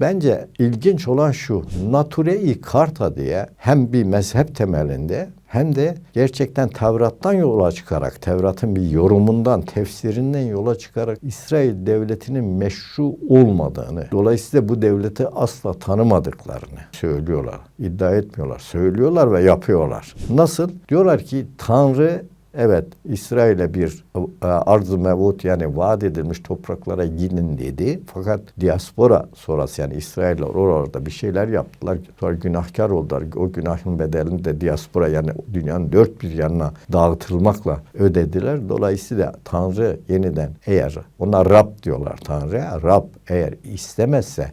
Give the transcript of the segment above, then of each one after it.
Bence ilginç olan şu, Nature-i Karta diye hem bir mezhep temelinde hem de gerçekten Tevrat'tan yola çıkarak, Tevrat'ın bir yorumundan, tefsirinden yola çıkarak İsrail devletinin meşru olmadığını, dolayısıyla bu devleti asla tanımadıklarını söylüyorlar. İddia etmiyorlar, söylüyorlar ve yapıyorlar. Nasıl? Diyorlar ki Tanrı Evet, İsrail'e bir e, arz-ı mevut yani vaat edilmiş topraklara gidin dedi. Fakat diaspora sonrası yani İsrailler orada bir şeyler yaptılar. Sonra günahkar oldular. O günahın bedelini de diaspora yani dünyanın dört bir yanına dağıtılmakla ödediler. Dolayısıyla Tanrı yeniden eğer ona Rab diyorlar Tanrı'ya. Rab eğer istemezse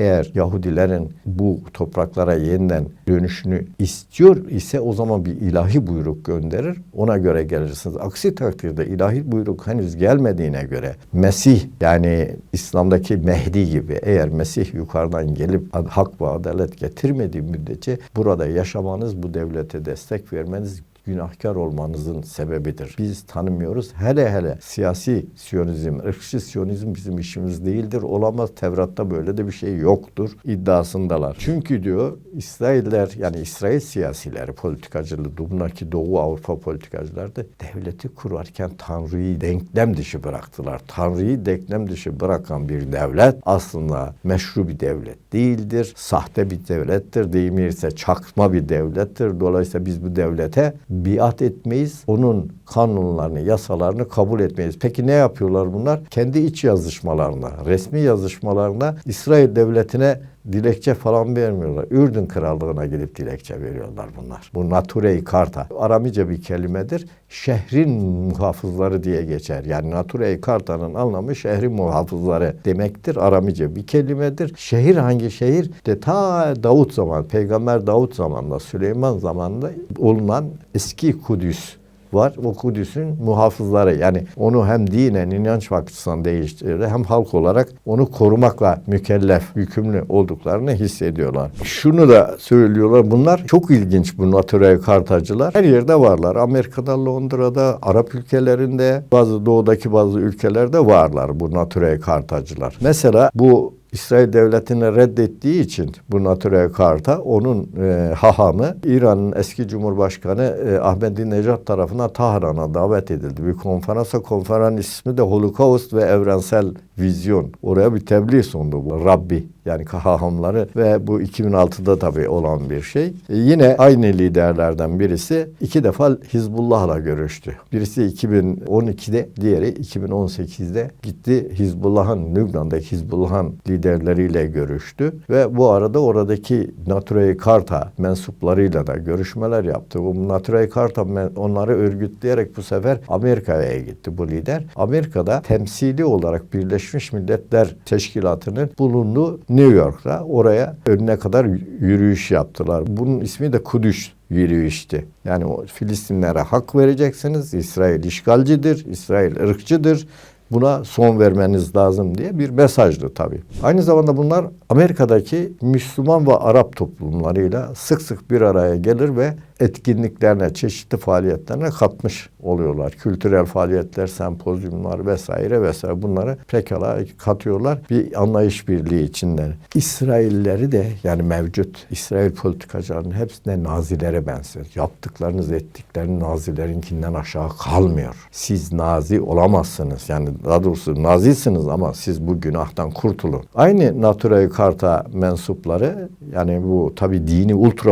eğer Yahudilerin bu topraklara yeniden dönüşünü istiyor ise o zaman bir ilahi buyruk gönderir. Ona göre gelirsiniz. Aksi takdirde ilahi buyruk henüz gelmediğine göre Mesih yani İslam'daki Mehdi gibi eğer Mesih yukarıdan gelip hak ve adalet getirmediği müddetçe burada yaşamanız, bu devlete destek vermeniz günahkar olmanızın sebebidir. Biz tanımıyoruz. Hele hele siyasi siyonizm, ırkçı siyonizm bizim işimiz değildir. Olamaz. Tevrat'ta böyle de bir şey yoktur iddiasındalar. Çünkü diyor İsrailler yani İsrail siyasileri politikacılığı bunlarki Doğu Avrupa politikacıları da devleti kurarken Tanrı'yı denklem dışı bıraktılar. Tanrı'yı denklem dışı bırakan bir devlet aslında meşru bir devlet değildir. Sahte bir devlettir. Deyimi ise çakma bir devlettir. Dolayısıyla biz bu devlete biat etmeyiz. Onun kanunlarını, yasalarını kabul etmeyiz. Peki ne yapıyorlar bunlar? Kendi iç yazışmalarına, resmi yazışmalarına İsrail devletine dilekçe falan vermiyorlar. Ürdün krallığına gidip dilekçe veriyorlar bunlar. Bu Nature-i Karta. Aramice bir kelimedir. Şehrin muhafızları diye geçer. Yani Nature-i Karta'nın anlamı şehrin muhafızları demektir. Aramice bir kelimedir. Şehir hangi şehir? De ta Davut zaman, Peygamber Davut zamanında, Süleyman zamanında olunan eski Kudüs var. O Kudüs'ün muhafızları yani onu hem dinen inanç açısından değiştirir hem halk olarak onu korumakla mükellef, yükümlü olduklarını hissediyorlar. Şunu da söylüyorlar. Bunlar çok ilginç bu natürel kartacılar. Her yerde varlar. Amerika'da, Londra'da, Arap ülkelerinde, bazı doğudaki bazı ülkelerde varlar bu natürel kartacılar. Mesela bu İsrail devletini reddettiği için bu Nature Karta onun e, hahamı İran'ın eski Cumhurbaşkanı e, Ahmedinejad tarafından Tahran'a davet edildi. Bir konferansa konferans ismi de Holocaust ve Evrensel Vizyon. Oraya bir tebliğ sundu bu Rabbi yani hahamları ve bu 2006'da tabii olan bir şey. E, yine aynı liderlerden birisi iki defa Hizbullah'la görüştü. Birisi 2012'de, diğeri 2018'de gitti Hizbullah'ın, Lübnan'daki Hizbullah'ın liderleriyle görüştü ve bu arada oradaki Nature Karta mensuplarıyla da görüşmeler yaptı. Bu Nature Karta onları örgütleyerek bu sefer Amerika'ya gitti bu lider. Amerika'da temsili olarak Birleşmiş Milletler Teşkilatı'nın bulunduğu New York'ta oraya önüne kadar yürüyüş yaptılar. Bunun ismi de Kudüs yürüyüştü. Yani Filistinlere hak vereceksiniz. İsrail işgalcidir, İsrail ırkçıdır. Buna son vermeniz lazım diye bir mesajdı tabii. Aynı zamanda bunlar Amerika'daki Müslüman ve Arap toplumlarıyla sık sık bir araya gelir ve etkinliklerine, çeşitli faaliyetlerine katmış oluyorlar. Kültürel faaliyetler, sempozyumlar vesaire vesaire bunları pekala katıyorlar. Bir anlayış birliği içinde. İsrailleri de yani mevcut İsrail politikacılarının hepsine nazilere benzer. Yaptıklarınız, ettikleriniz nazilerinkinden aşağı kalmıyor. Siz nazi olamazsınız. Yani daha doğrusu nazisiniz ama siz bu günahtan kurtulun. Aynı Nature Karta mensupları yani bu tabi dini ultra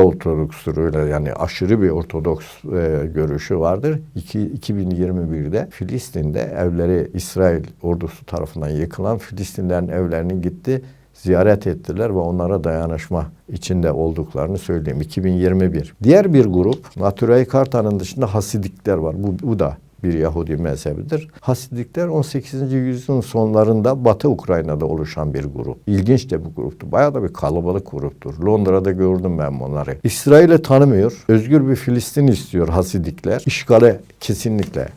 öyle yani aşırı bir ortodoks e, görüşü vardır. İki, 2021'de Filistin'de evleri İsrail ordusu tarafından yıkılan Filistinlerin evlerinin gitti ziyaret ettiler ve onlara dayanışma içinde olduklarını söyleyeyim. 2021. Diğer bir grup Naturay Karta'nın dışında Hasidikler var. Bu, bu da bir Yahudi mezhebidir. Hasidikler 18. yüzyılın sonlarında Batı Ukrayna'da oluşan bir grup. İlginç de bu gruptu. Bayağı da bir kalabalık gruptur. Londra'da gördüm ben bunları. İsrail'i tanımıyor. Özgür bir Filistin istiyor Hasidikler. İşgale kesinlikle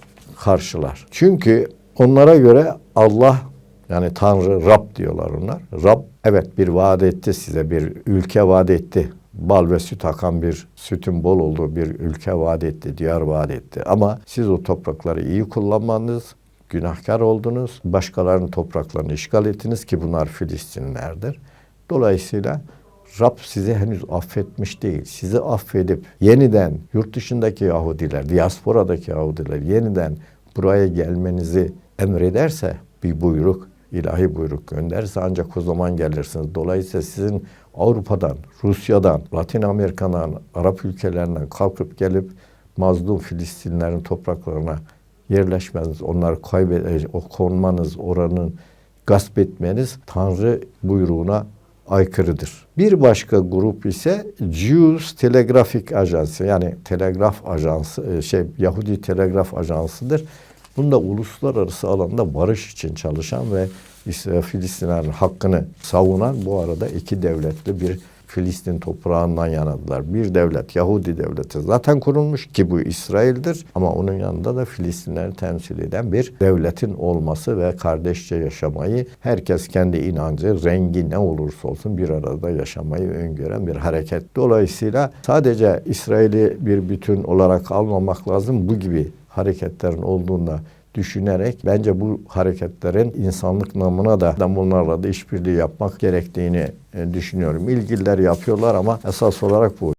karşılar. Çünkü onlara göre Allah yani Tanrı Rab diyorlar onlar. Rab evet bir vaat etti size bir ülke vaat etti bal ve süt akan bir sütün bol olduğu bir ülke vaat etti, diyar vaat etti. Ama siz o toprakları iyi kullanmanız, günahkar oldunuz. Başkalarının topraklarını işgal ettiniz ki bunlar Filistinlerdir. Dolayısıyla Rab sizi henüz affetmiş değil. Sizi affedip yeniden yurt dışındaki Yahudiler, diasporadaki Yahudiler yeniden buraya gelmenizi emrederse bir buyruk, ilahi buyruk gönderirse ancak o zaman gelirsiniz. Dolayısıyla sizin Avrupa'dan, Rusya'dan, Latin Amerika'dan, Arap ülkelerinden kalkıp gelip mazlum Filistinlerin topraklarına yerleşmeniz, onları kaybet, o konmanız, oranın gasp etmeniz Tanrı buyruğuna aykırıdır. Bir başka grup ise Jews Telegrafik Ajansı yani telegraf ajansı e, şey Yahudi Telegraf Ajansı'dır. Bunda uluslararası alanda barış için çalışan ve İsrail Filistinlerin hakkını savunan bu arada iki devletli bir Filistin toprağından yanadılar. Bir devlet Yahudi devleti zaten kurulmuş ki bu İsrail'dir ama onun yanında da Filistinleri temsil eden bir devletin olması ve kardeşçe yaşamayı herkes kendi inancı, rengi ne olursa olsun bir arada yaşamayı öngören bir hareket. Dolayısıyla sadece İsrail'i bir bütün olarak almamak lazım. Bu gibi hareketlerin olduğunda düşünerek bence bu hareketlerin insanlık namına da bunlarla da işbirliği yapmak gerektiğini e, düşünüyorum. İlgililer yapıyorlar ama esas olarak bu.